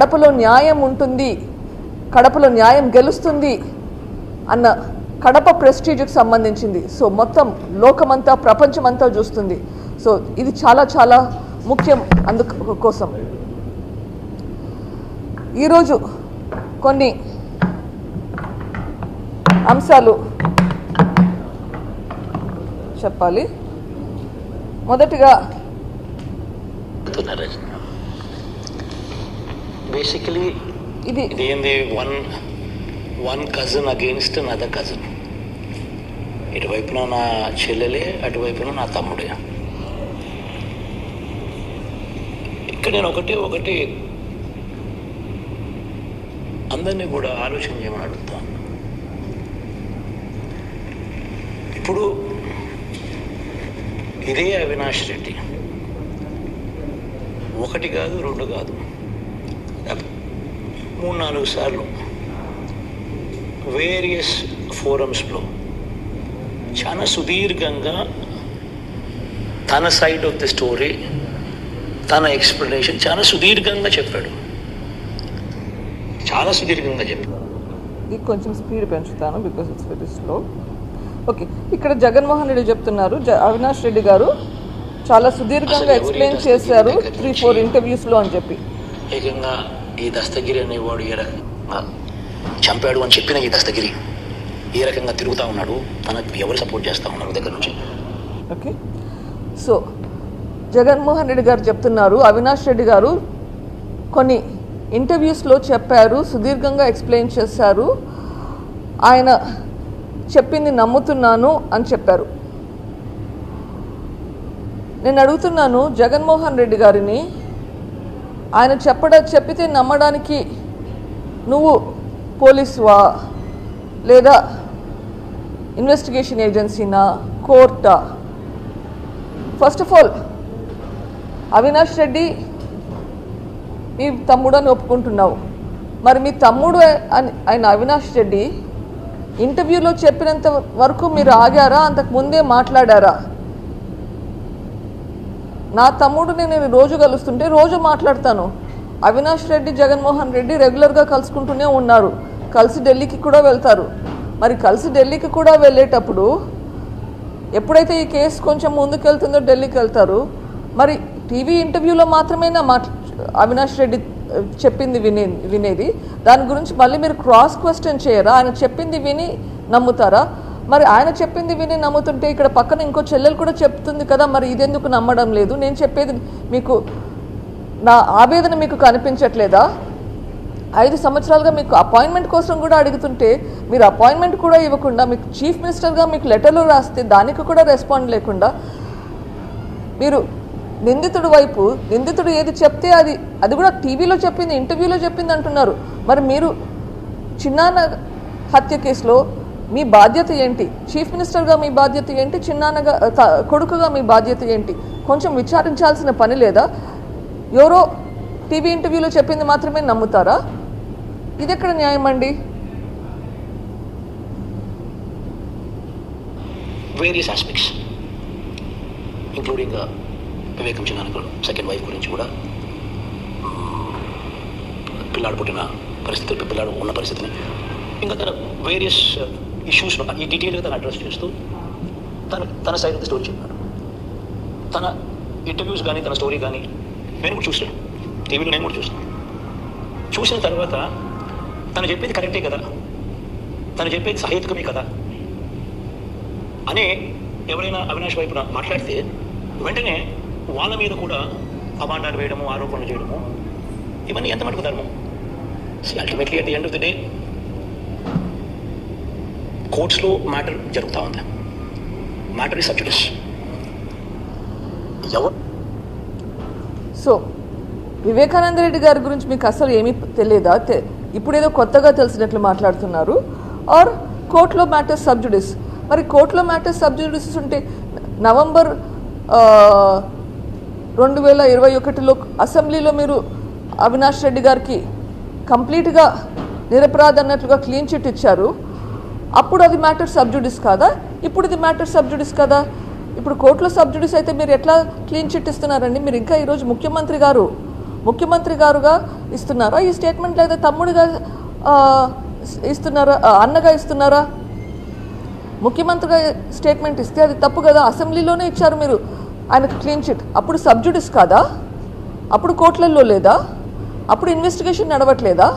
కడపలో న్యాయం ఉంటుంది కడపలో న్యాయం గెలుస్తుంది అన్న కడప ప్రెస్టీజ్కి సంబంధించింది. సో మొత్తం లోకమంతా ప్రపంచమంతా చూస్తుంది. సో ఇది చాలా చాలా ముఖ్యం అందుకు కోసం. ఈరోజు కొన్ని అంశాలు చెప్పాలి. మొదటిగా బేసికలీ ఇది ఇది ఏంది one one cousin against other cousin ఇటువైపున నా చెల్లెలే అటువైపున నా తమ్ముడే. ఇక్కడ నేను ఒకటి ఒకటి అందరినీ కూడా ఆలోచన చేయమని అడుగుతాను ఇప్పుడు ఇదే అవినాష్ రెడ్డి. ఒకటి కాదు రెండు కాదు. మూడు నాలుగు సార్లు వేరియస్ ఫోరమ్స్లో చాలా సుదీర్ఘంగా తన సైడ్ ఆఫ్ ది స్టోరీ తన ఎక్స్ప్లెనేషన్ చాలా సుదీర్ఘంగా చెప్పాడు. చాలా సుదీర్ఘంగా చెప్పాడు. ఇది కొంచెం స్పీడ్ పెంచుతాను because it's very slow okay ఇక్కడ జగన్మోహన్ రెడ్డి చెప్తున్నారు. జ- అవినాష్ రెడ్డి గారు చాలా సుదీర్ఘంగా ఎక్స్ప్లెయిన్ చేశారు త్రీ? ఫోర్ ఇంటర్వ్యూస్లో అని చెప్పి. ఏకంగా ఈ దస్తగిరి అనేవాడు ఏ రకంగా చంపాడు అని చెప్పిన ఈ దస్తగిరి ఏ రకంగా తిరుగుతూ ఉన్నాడు? తనకు ఎవరు సపోర్ట్ చేస్తూ ఉన్నారు దగ్గర నుంచి? ఓకే సో జగన్మోహన్ రెడ్డి గారు చెప్తున్నారు అవినాష్ రెడ్డి గారు కొన్ని ఇంటర్వ్యూస్లో చెప్పారు సుదీర్ఘంగా ఎక్స్ప్లెయిన్ చేశారు. ఆయన చెప్పింది నమ్ముతున్నాను అని చెప్పారు. నేను అడుగుతున్నాను జగన్మోహన్ రెడ్డి గారిని ఆయన చెప్పడ చెప్పితే నమ్మడానికి నువ్వు పోలీసువా? లేదా ఇన్వెస్టిగేషన్ ఏజెన్సీనా కోర్టా? First of all Avinash Reddy మీ తమ్ముడు అని ఒప్పుకుంటున్నావు. మరి మీ తమ్ముడు అని ఆయన అవినాష్ రెడ్డి ఇంటర్వ్యూలో చెప్పినంత వరకు మీరు ఆగారా? అంతకు ముందే మాట్లాడారా? నా తమ్ముడిని నేను రోజు కలుస్తుంటే రోజు మాట్లాడతాను. అవినాష్ రెడ్డి జగన్మోహన్ రెడ్డి రెగ్యులర్గా కలుసుకుంటూనే ఉన్నారు. కలిసి ఢిల్లీకి కూడా వెళ్తారు. మరి కలిసి ఢిల్లీకి కూడా వెళ్ళేటప్పుడు ఎప్పుడైతే ఈ కేసు కొంచెం ముందుకెళ్తుందో ఢిల్లీకి వెళ్తారు. మరి టీవీ ఇంటర్వ్యూలో మాత్రమేనా మాట్ అవినాష్ రెడ్డి చెప్పింది వినే వినేది? దాని గురించి మళ్ళీ మీరు క్రాస్ క్వశ్చన్ చేయరా? ఆయన చెప్పింది విని నమ్ముతారా? మరి ఆయన చెప్పింది విని నమ్ముతుంటే ఇక్కడ పక్కన ఇంకో చెల్లెలు కూడా చెప్తుంది కదా మరి ఇదెందుకు నమ్మడం లేదు? నేను చెప్పేది మీకు నా ఆవేదన మీకు కనిపించట్లేదా? ఐదు సంవత్సరాలుగా మీకు అపాయింట్మెంట్ కోసం కూడా అడుగుతుంటే మీరు అపాయింట్మెంట్ కూడా ఇవ్వకుండా మీకు చీఫ్ మినిస్టర్గా మీకు లెటర్లు రాస్తే దానికి కూడా రెస్పాండ్ లేకుండా మీరు నిందితుడు వైపు నిందితుడు ఏది చెప్తే అది అది కూడా టీవీలో చెప్పింది ఇంటర్వ్యూలో చెప్పింది అంటున్నారు. మరి మీరు చిన్నాన్న హత్య కేసులో మీ బాధ్యత ఏంటి? చీఫ్ మినిస్టర్గా మీ బాధ్యత ఏంటి? చిన్నాన్నగా కొడుకుగా మీ బాధ్యత ఏంటి? కొంచెం విచారించాల్సిన పని లేదా? ఎవరో టీవీ ఇంటర్వ్యూలో చెప్పింది మాత్రమే నమ్ముతారా? ఇది ఎక్కడ న్యాయం అండి? వేరియస్ ఆస్పెక్ట్స్ ఇంక్లూడింగ్ వివేకం చిన్న సెకండ్ వైఫ్ గురించి కూడా. పిల్లాడు పుట్టిన పరిస్థితులు పిల్లాడు ఉన్న పరిస్థితిని. ఇంకా తన వేరియస్ ఇష్యూస్ను ఈ డీటెయిల్గా తను అడ్రస్ చేస్తూ తన తన సైడ్ ఆఫ్ ద స్టోరీ చెప్పాడు తన ఇంటర్వ్యూస్ కానీ తన స్టోరీ కానీ నేను కూడా చూసాను టీవీలో నేను కూడా చూసాను చూసిన తర్వాత తను చెప్పేది కరెక్టే కదా? తను చెప్పేది సహేతుకమే కదా? అనే ఎవరైనా అవినాష్ వైపున మాట్లాడితే వెంటనే వాళ్ళ మీద కూడా అభాండాలు వేయడము ఆరోపణలు చేయడము ఇవన్నీ ఎంత మటుకు ధర్మం? Ultimately at the end of the day కోర్ట్స్లో matter జరుగుతూ ఉంది. మ్యాటర్ ఇస్ సబ్జుడిస్ ఎవరు? సో వివేకానంద రెడ్డి గారి గురించి మీకు అసలు ఏమీ తెలియదా? ఇప్పుడేదో కొత్తగా తెలిసినట్లు మాట్లాడుతున్నారు. ఆర్ కోర్టులో మ్యాటర్స్ సబ్జుడిస్ మరి కోర్టులో మ్యాటర్స్ సబ్జుడిస్ ఉంటే నవంబర్ రెండు వేల ఇరవై ఒకటిలో అసెంబ్లీలో మీరు అవినాష్ రెడ్డి గారికి కంప్లీట్గా నిరపరాధ అన్నట్లుగా క్లీన్ చిట్ ఇచ్చారు. అప్పుడు అది మ్యాటర్ సబ్జుడిస్ కాదా? ఇప్పుడు ఇది మ్యాటర్ సబ్జుడిస్ కదా? ఇప్పుడు కోర్టులో సబ్జుడిస్ అయితే మీరు ఎట్లా క్లీన్ చిట్ ఇస్తున్నారండి? మీరు ఇంకా ఈరోజు ముఖ్యమంత్రి గారు ముఖ్యమంత్రి గారుగా ఇస్తున్నారా? ఈ స్టేట్మెంట్ లేదా తమ్ముడిగా ఇస్తున్నారా? అన్నగా ఇస్తున్నారా? ముఖ్యమంత్రిగా స్టేట్మెంట్ ఇస్తే అది తప్పు కదా? అసెంబ్లీలోనే ఇచ్చారు మీరు ఆయనకు క్లీన్ చిట్ అప్పుడు సబ్జుడిస్ కాదా? అప్పుడు కోర్టులలో లేదా? అప్పుడు ఇన్వెస్టిగేషన్ నడవట్లేదా?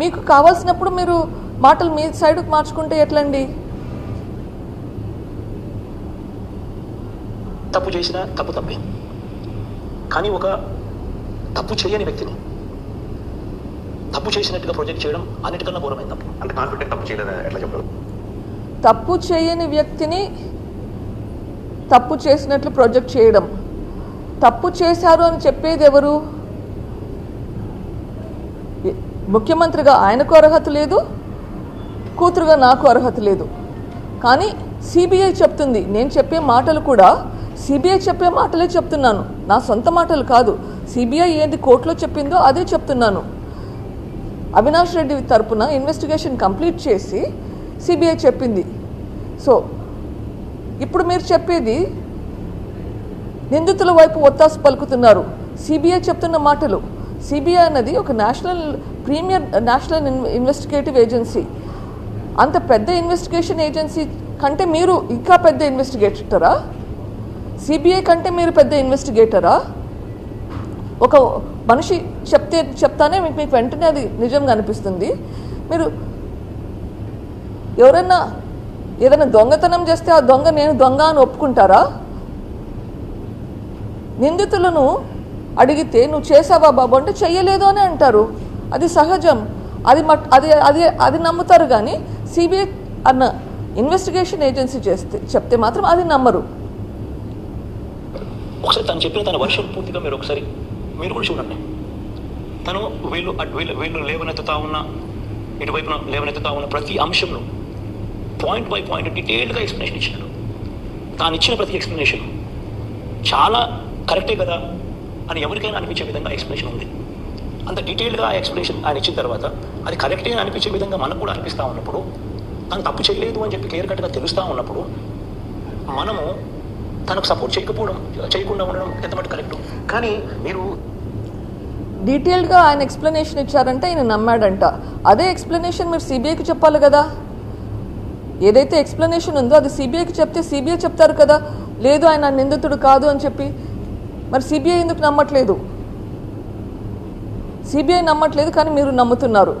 మీకు కావాల్సినప్పుడు మీరు మాటలు మీ సైడ్కి మార్చుకుంటే ఎట్లండి? తప్పు చేసినా తప్పు తప్పే. కానీ ఒక తప్పు చేయని వ్యక్తిని తప్పు చేసినట్టుగా ప్రొజెక్ట్ చేయడం అన్నిటికన్నా ఘోరమైన తప్పు. అంత కాన్ఫిడెంట్ తప్పు చేయలేదని ఎట్లా చెప్తారు తప్పు చేయని వ్యక్తిని తప్పు చేసినట్లు ప్రొజెక్ట్ చేయడం. తప్పు చేశారు అని చెప్పేది ఎవరు? ముఖ్యమంత్రిగా ఆయనకు అర్హత లేదు కూతురుగా నాకు అర్హత లేదు. కానీ సిబిఐ చెప్తుంది నేను చెప్పే మాటలు కూడా సిబిఐ చెప్పే మాటలే చెప్తున్నాను. నా సొంత మాటలు కాదు సిబిఐ ఏది కోర్టులో చెప్పిందో అదే చెప్తున్నాను. అవినాష్ రెడ్డి తరపున ఇన్వెస్టిగేషన్ కంప్లీట్ చేసి సిబిఐ చెప్పింది. సో ఇప్పుడు మీరు చెప్పేది నిందితుల వైపు ఒత్తాసు పలుకుతున్నారు. సిబిఐ చెప్తున్న మాటలు సిబిఐ అన్నది ఒక national premier national investigative agency. అంత పెద్ద ఇన్వెస్టిగేషన్ ఏజెన్సీ కంటే మీరు ఇంకా పెద్ద ఇన్వెస్టిగేటరా? సిబిఐ కంటే మీరు పెద్ద ఇన్వెస్టిగేటరా? ఒక మనిషి చెప్తే చెప్తానే మీకు మీకు వెంటనే అది నిజంగా అనిపిస్తుంది. మీరు ఎవరైనా ఏదైనా దొంగతనం చేస్తే ఆ దొంగ నేను దొంగ అని ఒప్పుకుంటారా? నిందితులను అడిగితే నువ్వు చేసావా బాబు? అంటే చెయ్యలేదు అని అంటారు. అది సహజం. అది మట్ అది అది అది నమ్ముతారు కానీ సిబిఐ అన్న ఇన్వెస్టిగేషన్ ఏజెన్సీ చేస్తే చెప్తే మాత్రం అది నమ్మరు. ఒకసారి తను చెప్పిన తన వర్షం పూర్తిగా మీరు ఒకసారి మీరు కూడా చూడండి. తను వీళ్ళు అటు వీళ్ళు వీళ్ళు లేవనెత్తుతా ఉన్న ఇటువైపున లేవనెత్తుతా ఉన్న ప్రతి అంశంలో పాయింట్ బై పాయింట్ డీటెయిల్డ్గా ఎక్స్ప్లెనేషన్ ఇచ్చినాడు తాను ఇచ్చిన ప్రతి ఎక్స్ప్లెనేషన్ చాలా కరెక్టే కదా అని ఎవరికైనా అనిపించే విధంగా ఎక్స్ప్లెనేషన్ ఉంది. అంత డీటెయిల్గా ఎక్స్ప్లెనేషన్ ఆయన ఇచ్చిన తర్వాత అది కరెక్టే అనిపించే విధంగా మనకు కూడా అనిపిస్తూ ఉన్నప్పుడు తను తప్పు చేయలేదు అని చెప్పి క్లియర్ కట్గా తెలుస్తూ ఉన్నప్పుడు మనము తనకు సపోర్ట్ చేయకపోవడం చేయకుండా ఉండడం ఎంతమటు కరెక్ట్? కానీ మీరు డీటెయిల్డ్గా ఆయన ఎక్స్ప్లెనేషన్ ఇచ్చారంటే ఆయన నమ్మాడంట. అదే ఎక్స్ప్లెనేషన్ మీరు సిబిఐకి చెప్పాలి కదా? ఏదైతే ఎక్స్ప్లెనేషన్ ఉందో అది సిబిఐకి చెప్తే సిబిఐ చెప్తారు కదా? లేదు ఆయన నిందితుడు కాదు అని చెప్పి. మరి సిబిఐ ఎందుకు నమ్మట్లేదు? సిబిఐ నమ్మట్లేదు కానీ మీరు నమ్ముతున్నారు.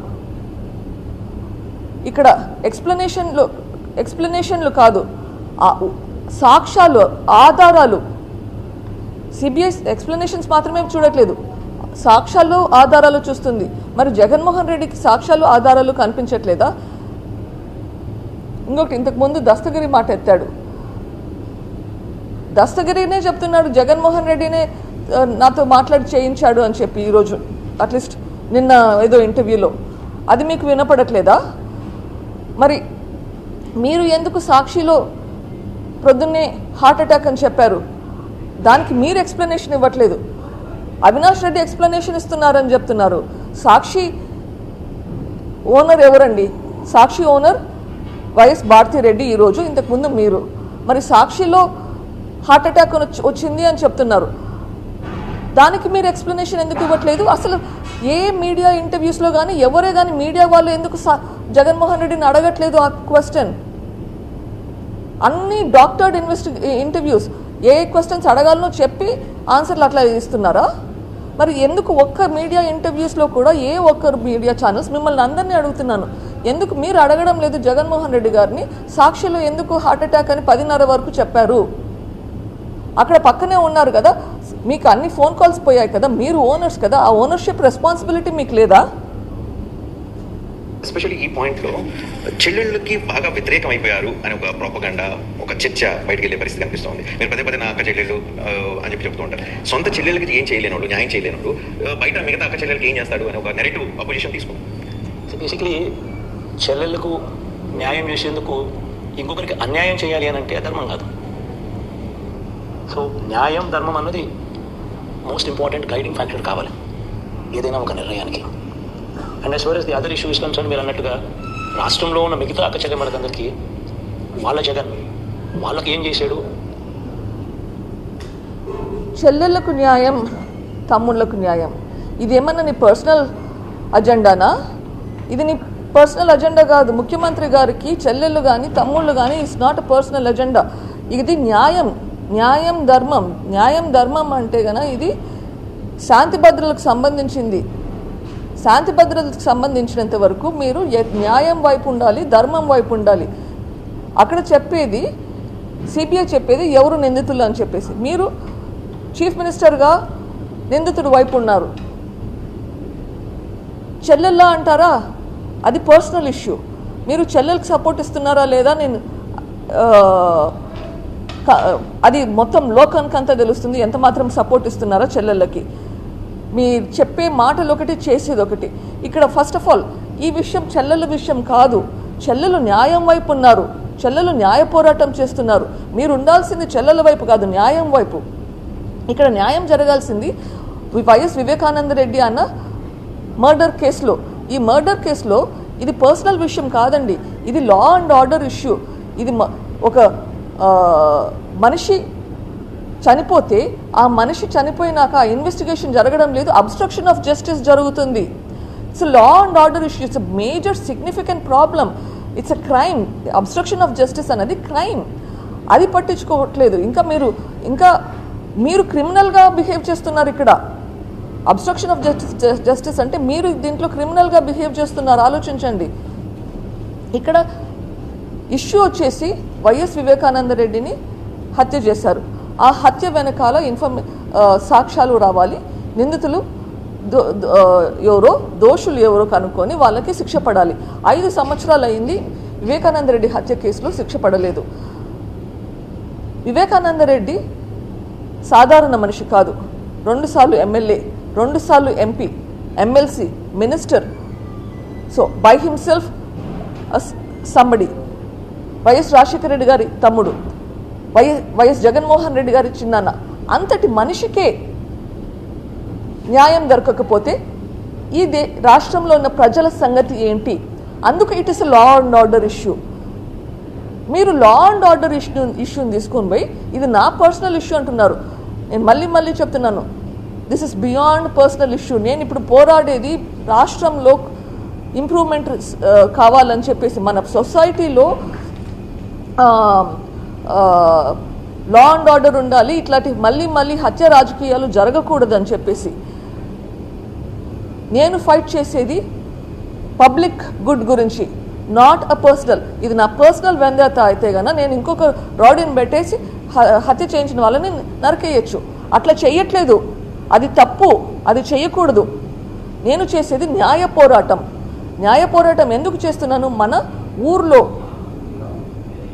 ఇక్కడ ఎక్స్ప్లెనేషన్లు ఎక్స్ప్లెనేషన్లు కాదు సాక్ష్యాలు ఆధారాలు. సిబిఐ ఎక్స్ప్లెనేషన్స్ మాత్రమే చూడట్లేదు. సాక్ష్యాలు ఆధారాలు చూస్తుంది. మరి జగన్మోహన్ రెడ్డికి సాక్ష్యాలు ఆధారాలు కనిపించట్లేదా? ఇంకొకటి ఇంతకు ముందు దస్తగిరి మాట ఎత్తాడు. దస్తగిరినే చెప్తున్నాడు జగన్మోహన్ రెడ్డినే నాతో మాట్లాడి చేయించాడు అని చెప్పి ఈరోజు. అట్లీస్ట్ నిన్న ఏదో ఇంటర్వ్యూలో అది మీకు వినపడట్లేదా? మరి మీరు ఎందుకు సాక్షిలో ప్రొద్దున్నే హార్ట్ అటాక్ అని చెప్పారు? దానికి మీరు ఎక్స్ప్లెనేషన్ ఇవ్వట్లేదు. అవినాష్ రెడ్డి ఎక్స్ప్లెనేషన్ ఇస్తున్నారని చెప్తున్నారు. సాక్షి ఓనర్ ఎవరండి? సాక్షి ఓనర్ వైఎస్ భారతిరెడ్డి ఈరోజు ఇంతకుముందు మీరు. మరి సాక్షిలో హార్ట్ అటాక్ వచ్చింది అని చెప్తున్నారు. దానికి మీరు ఎక్స్ప్లెనేషన్ ఎందుకు ఇవ్వట్లేదు? అసలు ఏ మీడియా ఇంటర్వ్యూస్లో కానీ ఎవరే కానీ మీడియా వాళ్ళు ఎందుకు సా- జగన్మోహన్ రెడ్డిని అడగట్లేదు ఆ క్వశ్చన్ అన్ని డాక్టర్డ్ ఇన్వెస్టి ఇంటర్వ్యూస్ ఏ క్వశ్చన్స్ అడగాలనో చెప్పి ఆన్సర్లు అట్లా ఇస్తున్నారా? మరి ఎందుకు ఒక్క మీడియా ఇంటర్వ్యూస్లో కూడా ఏ ఒక్కరు మీడియా ఛానల్స్ మిమ్మల్ని అందరినీ అడుగుతున్నాను. ఎందుకు మీరు అడగడం లేదు జగన్మోహన్ రెడ్డి గారిని? సాక్షిలో ఎందుకు హార్ట్ అటాక్ అని పదిన్నర వరకు చెప్పారు. అక్కడ పక్కనే ఉన్నారు కదా మీకు అన్ని ఫోన్ కాల్స్ పోయాయి కదా మీరు ఓనర్స్ కదా ఆ ఓనర్షిప్ రెస్పాన్సిబిలిటీ మీకు లేదా? ఎస్పెషల్లీ ఈ పాయింట్లో చెల్లెళ్ళకి బాగా వ్యతిరేకం అయిపోయారు అని ఒక ప్రోపగండ ఒక చర్చ బయటికి వెళ్ళే పరిస్థితి కనిపిస్తోంది. మీరు పదే పదే నా అక్క చెల్లెళ్ళు అని చెప్పి చెప్తూ ఉంటారు. సొంత చెల్లెళ్ళకి ఏం చేయలేనోడు న్యాయం చేయలేనోడు బయట మిగతా అక్క చెల్లెలకి ఏం చేస్తాడు అని ఒక నెరెటివ్ అపోజిషన్ తీసుకుంటాం బేసిక్లీ చెల్లెళ్ళకు న్యాయం చేసేందుకు ఇంకొకరికి అన్యాయం చేయాలి అని అంటే ధర్మం కాదు. సో న్యాయం ధర్మం అన్నది మోస్ట్ ఇంపార్టెంట్ గైడింగ్ ఫ్యాక్టర్ కావాలి. ఏదైనా ఒక నిర్ణయానికి. And as far as the other issues concern మీరు అన్నట్టుగా రాష్ట్రంలో ఉన్న మిగతా అక్క చెల్లెమ్మలకందరికీ వాళ్ళ జగన్ వాళ్ళకి ఏం చేశాడు? చెల్లెళ్ళకు న్యాయం తమ్ముళ్ళకు న్యాయం. ఇది నీ పర్సనల్ అజెండానా? ఇది నీ పర్సనల్ అజెండా కాదు. ముఖ్యమంత్రి గారికి చెల్లెళ్ళు కానీ తమ్ముళ్ళు కానీ it's not a personal agenda ఇది న్యాయం. న్యాయం ధర్మం. న్యాయం ధర్మం అంటే గన ఇది శాంతి భద్రతలకు సంబంధించింది. శాంతి భద్రతలకు సంబంధించినంత వరకు మీరు న్యాయం వైపు ఉండాలి ధర్మం వైపు ఉండాలి. అక్కడ చెప్పేది సిబిఐ చెప్పేది ఎవరు నిందితులు అని చెప్పేసి. మీరు చీఫ్ మినిస్టర్గా నిందితుడు వైపు ఉన్నారు. చెల్లెల్లా అంటారా? అది పర్సనల్ ఇష్యూ. మీరు చెల్లెలకు సపోర్ట్ ఇస్తున్నారా లేదా నేను అది మొత్తం లోకానికి అంతా తెలుస్తుంది. ఎంత మాత్రం సపోర్ట్ ఇస్తున్నారో చెల్లెళ్ళకి. మీరు చెప్పే మాటలు ఒకటి చేసేది ఒకటి ఇక్కడ ఫస్ట్ ఆఫ్ ఆల్ ఈ విషయం చెల్లెల విషయం కాదు. చెల్లెలు న్యాయం వైపు ఉన్నారు. చెల్లెలు న్యాయ పోరాటం చేస్తున్నారు. మీరు ఉండాల్సింది చెల్లెల వైపు కాదు న్యాయం వైపు. ఇక్కడ న్యాయం జరగాల్సింది వి- వైఎస్ వివేకానంద రెడ్డి అన్న మర్డర్ కేసులో ఈ మర్డర్ కేసులో ఇది పర్సనల్ విషయం కాదండి. ఇది లా అండ్ ఆర్డర్ ఇష్యూ ఇది మ- ఒక మనిషి చనిపోతే ఆ మనిషి చనిపోయినాక ఆ ఇన్వెస్టిగేషన్ జరగడం లేదు. అబ్స్ట్రక్షన్ ఆఫ్ జస్టిస్ జరుగుతుంది. It's law and order issue it's major significant problem it's a crime obstruction of justice అనేది క్రైమ్ అది పట్టించుకోవట్లేదు. ఇంకా మీరు ఇంకా మీరు క్రిమినల్గా బిహేవ్ చేస్తున్నారు ఇక్కడ. అబ్స్ట్రక్షన్ ఆఫ్ జస్టిస్ జస్టిస్ అంటే మీరు దీంట్లో క్రిమినల్గా బిహేవ్ చేస్తున్నారు. ఆలోచించండి. ఇక్కడ ఇష్యూ వచ్చేసి వైఎస్ వివేకానంద రెడ్డిని హత్య చేశారు. ఆ హత్య వెనకాల ఇన్ఫర్మే సాక్ష్యాలు రావాలి. నిందితులు దో ఎవరో దోషులు ఎవరో కనుక్కొని వాళ్ళకి శిక్ష పడాలి. ఐదు సంవత్సరాలు అయింది వివేకానంద రెడ్డి హత్య కేసులో శిక్ష పడలేదు. వివేకానంద రెడ్డి సాధారణ మనిషి కాదు. రెండుసార్లు ఎమ్మెల్యే రెండుసార్లు MP MLC minister. So by himself somebody. YS Rajasekhara Reddy గారి తమ్ముడు వైఎస్ వైఎస్ జగన్మోహన్ రెడ్డి గారి చిన్నాన్న. అంతటి మనిషికే న్యాయం దొరకకపోతే ఈ దే రాష్ట్రంలో ఉన్న ప్రజల సంగతి ఏంటి? అందుకు it is law and order issue మీరు లా అండ్ ఆర్డర్ ఇష్యూ ఇష్యూని తీసుకొని పోయి ఇది నా పర్సనల్ ఇష్యూ అంటున్నారు. నేను మళ్ళీ మళ్ళీ చెప్తున్నాను. This is beyond personal issue నేను ఇప్పుడు పోరాడేది రాష్ట్రంలో ఇంప్రూవ్మెంట్ uh, కావాలని చెప్పేసి మన సొసైటీలో లా అండ్ ఆర్డర్ ఉండాలి ఇట్లాంటి మళ్ళీ మళ్ళీ హత్య రాజకీయాలు జరగకూడదని చెప్పేసి. నేను ఫైట్ చేసేది పబ్లిక్ గుడ్ గురించి నాట్ అ పర్సనల్ ఇది నా పర్సనల్ వెందత అయితే గన నేను ఇంకొక రాడీని పెట్టేసి హ- హత్య చేయించిన వాళ్ళని నరకేయచ్చు. అట్లా చేయట్లేదు అది తప్పు. అది చేయకూడదు నేను చేసేది న్యాయ పోరాటం. న్యాయ పోరాటం ఎందుకు చేస్తున్నాను? మన ఊర్లో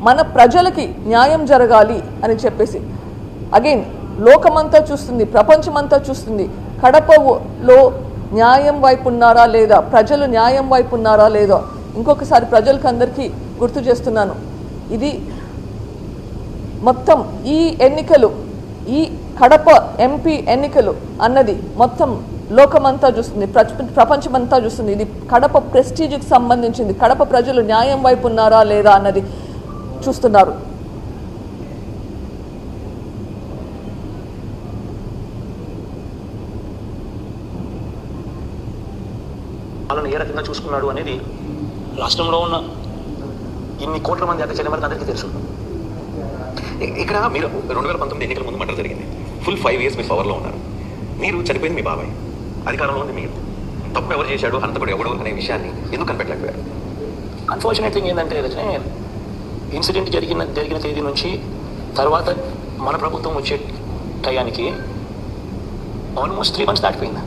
మన ప్రజలకి న్యాయం జరగాలి అని చెప్పేసి. అగైన్ లోకమంతా చూస్తుంది ప్రపంచమంతా చూస్తుంది. కడపలో న్యాయం వైపు ఉన్నారా లేదా? ప్రజలు న్యాయం వైపు ఉన్నారా లేదా? ఇంకొకసారి ప్రజలకు అందరికీ గుర్తు చేస్తున్నాను. ఇది మొత్తం ఈ ఎన్నికలు ఈ కడప ఎంపీ ఎన్నికలు అన్నది మొత్తం లోకమంతా చూస్తుంది ప్రపంచమంతా చూస్తుంది. ఇది కడప ప్రెస్టీజ్కి సంబంధించింది. కడప ప్రజలు న్యాయం వైపు ఉన్నారా లేదా అన్నది చూస్తున్నారు. వాళ్ళని ఏ రకంగా చూసుకున్నాడు అనేది రాష్ట్రంలో ఉన్న ఇన్ని కోట్ల మంది అక్క చెల్లెమరికి అందరికీ తెలుసు. ఇక్కడ మీరు రెండు వేల పంతొమ్మిది ఎన్నికల ముందు మర్డర్ జరిగింది. ఫుల్ ఫైవ్ ఇయర్స్ మీరు పవర్లో ఉన్నారు. మీరు చనిపోయింది మీ బాబాయ్. అధికారంలో ఉంది మీరు. తప్పు ఎవరు చేశాడు అంతకుడు ఎవడు అనే విషయాన్ని ఎందుకు కనిపెట్టలేకపోయారు? అన్ఫార్చునేట్ థింగ్ ఏంటంటే ఇన్సిడెంట్ జరిగిన జరిగిన తేదీ నుంచి తర్వాత మన ప్రభుత్వం వచ్చే టయానికి ఆల్మోస్ట్ త్రీ మంత్స్ దాటిపోయింది.